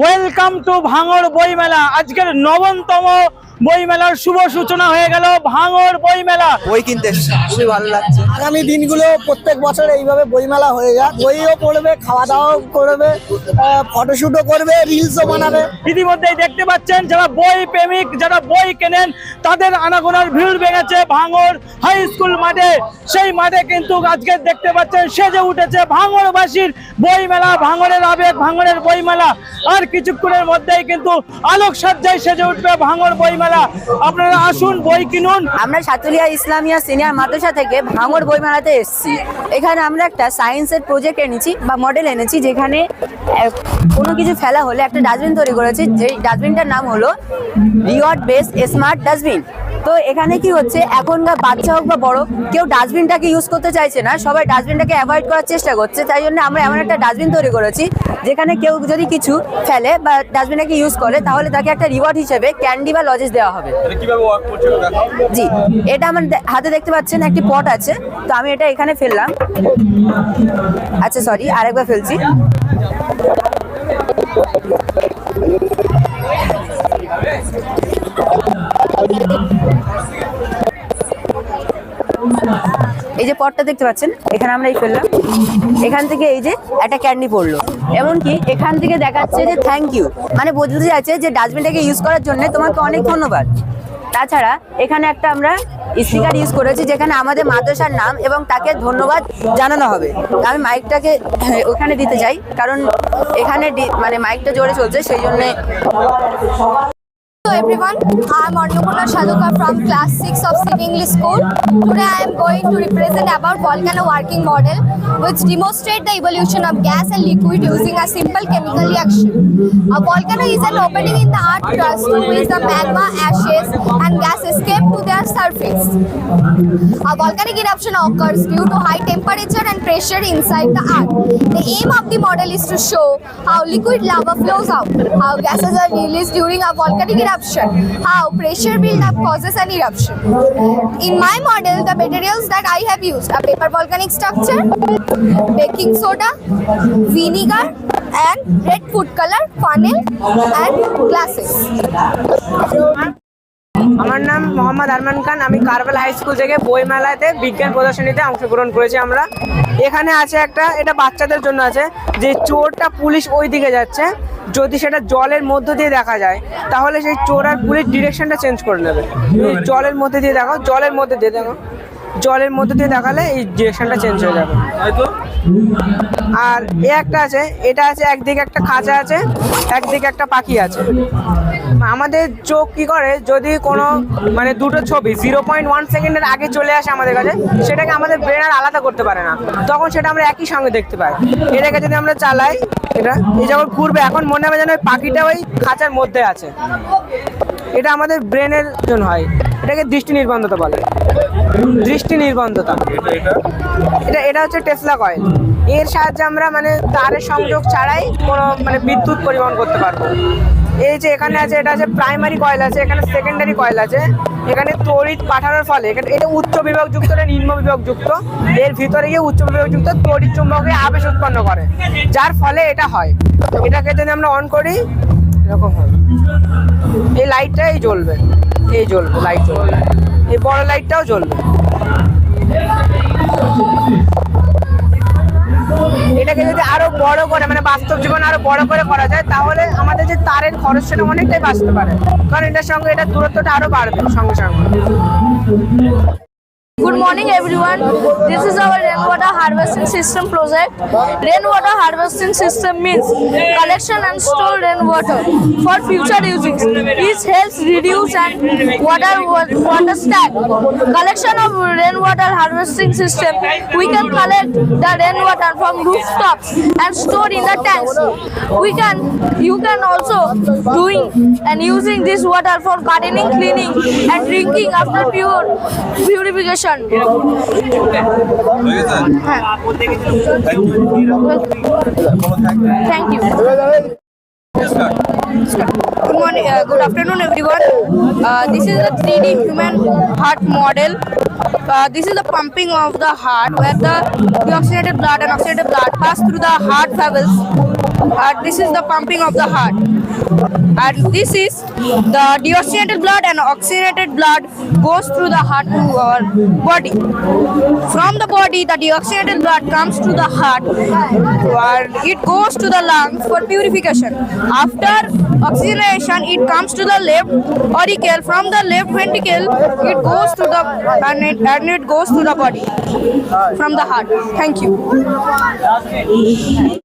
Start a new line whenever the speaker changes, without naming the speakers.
Welcome to ভাঙড় বইমেলা আজকের নবমতম বইমেলার শুভ সূচনা হয়ে গেল ভাঙড় বইমেলা।
বই কিনতে খুবই ভালো লাগছে।
আগামী দিনগুলো প্রত্যেক বছর এইভাবে বইমেলা হয়ে যাক। বইও পড়বে খাওয়া দাওয়াও করবে ফটোশুটও করবে রিলসও বানাবে।
ইতিমধ্যেই দেখতে পাচ্ছেন যারা বই প্রেমিক যারা বই কেনেন তাদের আনাগোনার ভিড় বেড়েছে ভাঙড় হাই স্কুল মাঠে, সেই মাঠে কিন্তু আজকে দেখতে পাচ্ছেন সেজে উঠেছে ভাঙড়বাসীর বই মেলা ভাঙড়ের আবেগ, ভাঙড়ের বই মেলা আর কিছুক্ষণের মধ্যেই কিন্তু আলোক সজ্জায় সেজে উঠবে ভাঙড় বই মেলা আপনারা আসুন, বই কিনুন।
আমরা সাতুলিয়া ইসলামিয়া সিনিয়র মাদ্রাসা থেকে ভাঙড় বইমেলাতে এসেছি। এখানে আমরা একটা সায়েন্সের প্রজেক্ট এনেছি বা মডেল এনেছি, যেখানে কোনো কিছু ফেলা হলে একটা ডাস্টবিন তৈরি করেছি। যেই ডাস্টবিনটার নাম হলো রিওয়ার্ড বেস স্মার্ট ডাস্টবিন তো এখানে কি হচ্ছে? এখনকার বাচ্চা হোক বা বড় কেউ ডাস্টবিনটাকে ইউজ করতে চাইছে না সবাই ডাস্টবিনটাকে অ্যাভয়েড করার চেষ্টা করছে। তাই জন্য আমরা এমন একটা ডাস্টবিন তৈরি করেছি যেখানে কেউ যদি কিছু ফেলে বা ডাস্টবিনটাকে ইউজ করে তাহলে তাকে একটা রিওয়ার্ড হিসেবে ক্যান্ডি বা লজেস দেওয়া হবে। জি এটা আমার হাতে দেখতে পাচ্ছেন একটি পট আছে। তো আমি এটা এখানে ফেললাম। আচ্ছা সরি আরেকবার ফেলছি। এই যে পটটা দেখতে পাচ্ছেন, এখানে আমরা এই ফেললাম। এখান থেকে এই যে একটা ক্যান্ডি পড়ল। এমনকি এখান থেকে দেখাচ্ছে যে থ্যাংক ইউ মানে বলতে যাচ্ছে যে ডাস্টবিনটাকে ইউজ করার জন্য তোমাকে অনেক ধন্যবাদ। তাছাড়া এখানে একটা আমরা স্পিকার ইউজ করেছি যেখানে আমাদের মাদ্রাসার নাম এবং তাকে ধন্যবাদ জানানো হবে। আমি মাইকটাকে ওখানে দিতে চাই, কারণ এখানে মানে মাইকটা জোরে চলছে, সেই জন্যে
Hello everyone, I am Annapurna Shaluka from class 6 of City English School. Today I am going to represent about volcano working model which demonstrate the evolution of gas and liquid using a simple chemical reaction. A volcano is an opening in the earth crust through which the magma, ashes and gas escape to their surface. A volcanic eruption occurs due to high temperature and pressure inside the earth. The aim of the model is to show how liquid lava flows out, how gases are released during a volcanic eruption, how pressure build-up causes an eruption. In my model, the materials that I have used are paper volcanic structure, baking soda, vinegar, and red food color, funnel, and glasses.
আমার নাম মোহাম্মদ আরমান খান। আমি কারবেল high school থেকে বইমেলাতে বিজ্ঞান প্রদর্শনীতে অংশগ্রহণ করেছি আমরা। এখানে আছে একটা, এটা বাচ্চাদের জন্য আছে, যে চোরটা পুলিশ ওই দিকে যাচ্ছে। যদি সেটা জলের মধ্য দিয়ে দেখা যায়, তাহলে সেই চোর আর পুলিশ ডিরেকশনটা চেঞ্জ করে নেবে। জলের মধ্যে দিয়ে দেখাও জলের মধ্যে দিয়ে দেখো। জলের মধ্যে দিয়ে দেখালে এই ডিরেকশনটা চেঞ্জ হয়ে যাবে। আর এ একটা আছে, এটা আছে একদিকে একটা খাঁচা আছে, একদিকে একটা পাখি আছে। আমাদের চোখ কি করে? যদি কোনো মানে দুটো ছবি জিরো পয়েন্ট ওয়ান সেকেন্ডের আগে চলে আসে আমাদের কাছে, সেটাকে আমাদের ব্রেন আর আলাদা করতে পারে না। তখন সেটা আমরা একই সঙ্গে দেখতে পাই। এটাকে যদি আমরা চালাই, এটা, এই যখন ঘুরবে, এখন মনে হবে যেন পাখিটা ওই খাঁচার মধ্যে আছে। এটা আমাদের ব্রেনের জন্য হয়। এটাকে দৃষ্টি নির্বন্ধতা বলে। দৃষ্টি নির্বন্ধতা। এটা এটা হচ্ছে টেসলা কয়েল। এর সাহায্যে আমরা মানে তারের সংযোগ ছাড়াই কোনো মানে বিদ্যুৎ পরিবহন করতে পারব। এই যে এখানে আছে, এটা আছে প্রাইমারি কয়েল আছে, এখানে সেকেন্ডারি কয়েল আছে। এখানে তড়িৎ পাঠানোর ফলে এখানে এটা উচ্চ বিভাগযুক্ত এটা নিম্ন বিভাগযুক্ত? এর ভিতরে গিয়ে উচ্চ বিভাগযুক্ত তড়িৎ চুম্বকে আবেশ উৎপন্ন করে। যার ফলে এটা হয়। এটাকে যদি আমরা অন করি, এরকম হয়। এই লাইটটা এই জ্বলবে। এই জ্বলবে, লাইট জ্বলবে। এই বড় লাইটটাও জ্বলবে। এটাকে যদি আরও বড় করে মানে বাস্তব জীবন আরও বড় করে করা যায়, তাহলে আমাদের যে তারের খরচটা অনেকটাই বাঁচতে পারে। কারণ এটার সঙ্গে এটার দূরত্বটা আরও বাড়বে সঙ্গে সঙ্গে।
Good morning everyone. This is our rainwater harvesting system project. Rainwater harvesting system means collection and store rainwater for future using. This helps reduce and water water stack. Collection of rainwater harvesting system. We can collect the rainwater from rooftops and store in the tanks. We can you can also doing and using this water for gardening, cleaning and drinking after pure purification. Thank you. Good morning, uh, good afternoon, everyone. Uh, this is a 3D human heart model
uh, this is the pumping of the heart where the deoxygenated blood and oxygenated blood pass through the heart valves. Uh, this is the pumping of the heart. And this is the deoxygenated blood and oxygenated blood goes through the heart to our body. From the body, the deoxygenated blood comes to the heart and it goes to the lungs for purification. After oxygenation, it comes to the left auricle. From the left ventricle, it goes to the and it, and it goes to the body from the heart. Thank you.